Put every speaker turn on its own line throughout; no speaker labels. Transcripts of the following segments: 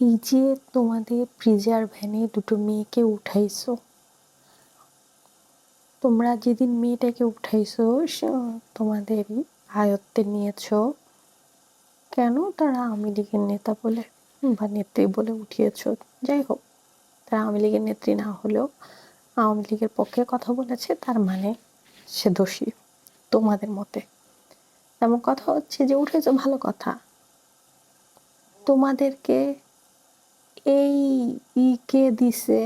এই যে তোমাদের ফ্রিজার ভ্যানে দুটো মেয়েকে উঠাইছো। তোমরা যেদিন মেয়েটাকে উঠাইছো তোমাদের আয়ত্তে নিয়েছো। কেন তারা আওয়ামী লীগের নেতা বলে বা নেত্রী বলে উঠিয়েছো? যাই হোক, তারা আওয়ামী লীগের নেত্রী না হলেও আওয়ামী লীগের পক্ষে কথা বলেছে, তার মানে সে দোষী তোমাদের মতে। এমন কথা হচ্ছে যে উঠেছো ভালো কথা। তোমাদেরকে এই ই কে দিছে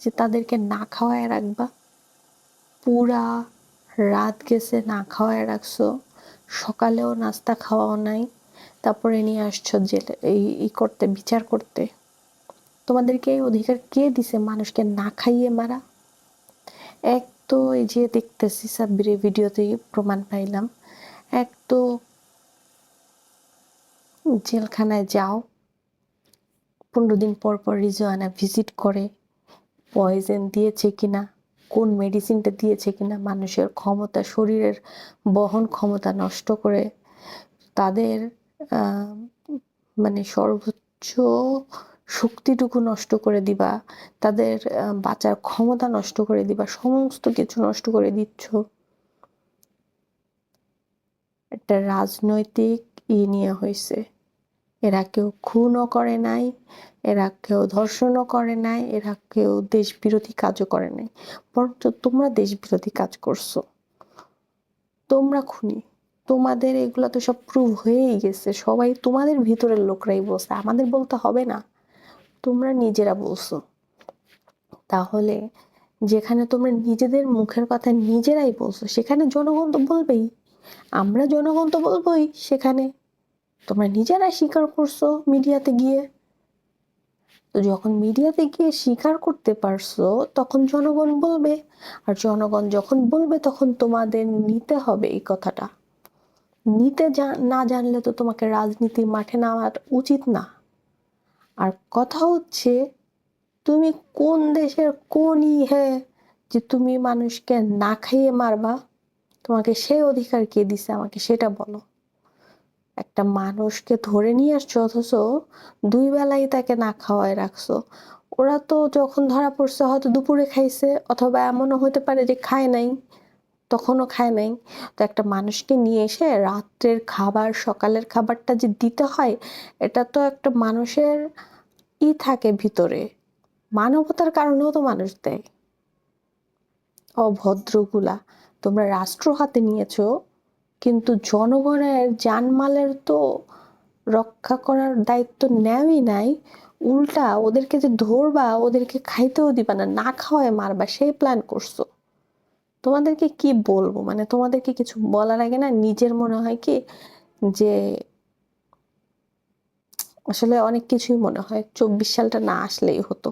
যে তাদেরকে না খাওয়ায় রাখবা। পুরা রাত গেছে না খাওয়ায় রাখছো। সকালেও নাস্তা খাওয়াও নাই। তারপরে নিয়ে আসছো জেলে এই করতে, বিচার করতে। তোমাদেরকে এই অধিকার কে দিছে? মানুষকে না খাইয়ে মারা? এক তো এই যে দেখতেছি সাব্বিরের ভিডিওতেই প্রমাণ পাইলাম। এক তো জেলখানায় যাও। পনেরো দিন পর পর রিজওয়ানা ভিজিট করে। পয়জন দিয়েছে কিনা? কোন মেডিসিনটা দিয়েছে কিনা? মানুষের ক্ষমতা, শরীরের বহন ক্ষমতা নষ্ট করে তাদের মানে সর্বোচ্চ শক্তিটুকু নষ্ট করে দিবা, তাদের বাঁচার ক্ষমতা নষ্ট করে দিবা, সমস্ত কিছু নষ্ট করে দিচ্ছ। একটা রাজনৈতিক ই নিয়ে হয়েছে এরা কেউ খুনও করে নাই, এরা কেউ ধর্ষণও করে নাই, এরা কেউ দেশবিরোধী কাজও করে নাই। বরঞ্চ তোমরা দেশবিরোধী কাজ করছ। তোমরা খুনি। তোমাদের এগুলো তো সব প্রুভ হয়েই গেছে। সবাই তোমাদের ভিতরের লোকরাই বলছে, আমাদের বলতে হবে না। তোমরা নিজেরা বলছো। তাহলে যেখানে তোমরা নিজেদের মুখের কথা নিজেরাই বলছো, সেখানে জনগণ তো বলবেই। আমরা জনগণ তো বলবোই সেখানে। তোমরা নিজেরা স্বীকার করছ মিডিয়াতে গিয়ে। তো যখন মিডিয়াতে গিয়ে স্বীকার করতে পারছ, তখন জনগণ বলবে। আর জনগণ যখন বলবে, তখন তোমাদের নিতে হবে এই কথাটা। নিতে না জানলে তো তোমাকে রাজনীতির মাঠে নামার উচিত না। আর কথা হচ্ছে, তুমি কোন দেশের কোন ইহে যে তুমি মানুষকে না খাইয়ে মারবা? তোমাকে সেই অধিকার কে দিছে আমাকে সেটা বলো। একটা মানুষকে ধরে নিয়ে আসছো অথচ দুই বেলাই তাকে না খাওয়ায় রাখছো। ওরা তো যখন ধরা পড়ছে হয়তো দুপুরে খাইছে, অথবা এমনও হতে পারে যে খায় নাই। তখনও খায় নাই। তো একটা মানুষকে নিয়ে এসে রাত্রের খাবার, সকালের খাবারটা যে দিতে হয়, এটা তো একটা মানুষের ই থাকে ভিতরে। মানবতার কারণেও তো মানুষ দেয়। অভদ্রগুলা, তোমরা রাষ্ট্র হাতে নিয়েছো, কিন্তু জনগণের জানমালের তো রক্ষা করার দায়িত্ব নেওই নাই। উল্টা ওদেরকে যে ধরবা, ওদেরকে খাইতেও দিবা না না খাওয়ায় মারবা, সেই প্ল্যান করছ। তোমাদেরকে কি বলব? মানে তোমাদেরকে কিছু বলার আগে না নিজের মনে হয় কি যে আসলে অনেক কিছুই মনে হয়। চব্বিশ সালটা না আসলেই হতো।